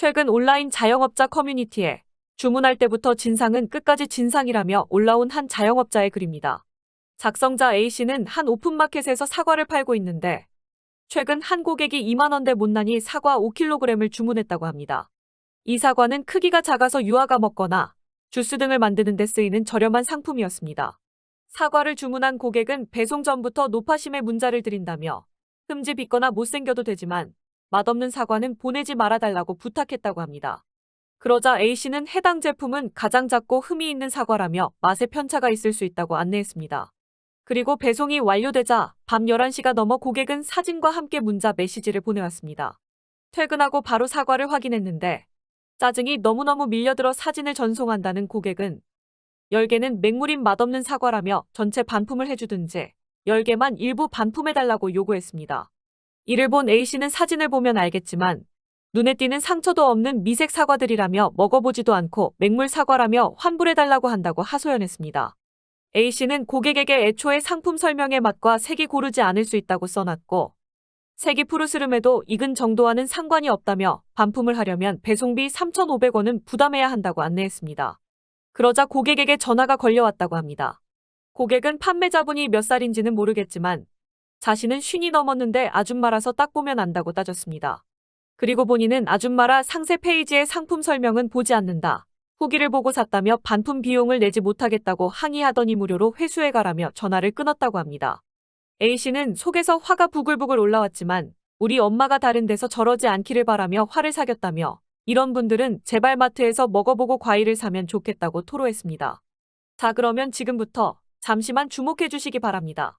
최근 온라인 자영업자 커뮤니티에 주문할 때부터 진상은 끝까지 진상이라며 올라온 한 자영업자의 글입니다. 작성자 A씨는 한 오픈마켓에서 사과를 팔고 있는데 최근 한 고객이 2만원대 못난이 사과 5kg을 주문했다고 합니다. 이 사과는 크기가 작아서 유아가 먹거나 주스 등을 만드는 데 쓰이는 저렴한 상품이었습니다. 사과를 주문한 고객은 배송 전부터 노파심의 문자를 드린다며 흠집 있거나 못생겨도 되지만 맛없는 사과는 보내지 말아달라고 부탁했다고 합니다. 그러자 A씨는 해당 제품은 가장 작고 흠이 있는 사과라며 맛에 편차가 있을 수 있다고 안내했습니다. 그리고 배송이 완료되자 밤 11시가 넘어 고객은 사진과 함께 문자 메시지를 보내왔습니다. 퇴근하고 바로 사과를 확인했는데 짜증이 너무너무 밀려들어 사진을 전송한다는 고객은 10개는 맹물인 맛없는 사과라며 전체 반품을 해주든지 10개만 일부 반품해달라고 요구했습니다. 이를 본 A씨는 사진을 보면 알겠지만 눈에 띄는 상처도 없는 미색 사과들이라며 먹어보지도 않고 맹물 사과라며 환불해달라고 한다고 하소연했습니다. A씨는 고객에게 애초에 상품 설명의 맛과 색이 고르지 않을 수 있다고 써놨고 색이 푸르스름해도 익은 정도와는 상관이 없다며 반품을 하려면 배송비 3,500원은 부담해야 한다고 안내했습니다. 그러자 고객에게 전화가 걸려왔다고 합니다. 고객은 판매자분이 몇 살인지는 모르겠지만 자신은 쉰이 넘었는데 아줌마라서 딱 보면 안다고 따졌습니다. 그리고 본인은 아줌마라 상세 페이지의 상품 설명은 보지 않는다. 후기를 보고 샀다며 반품 비용을 내지 못하겠다고 항의하더니 무료로 회수해가라며 전화를 끊었다고 합니다. A씨는 속에서 화가 부글부글 올라왔지만 우리 엄마가 다른 데서 저러지 않기를 바라며 화를 사겼다며 이런 분들은 제발 마트에서 먹어보고 과일을 사면 좋겠다고 토로했습니다. 자 그러면 지금부터 잠시만 주목해 주시기 바랍니다.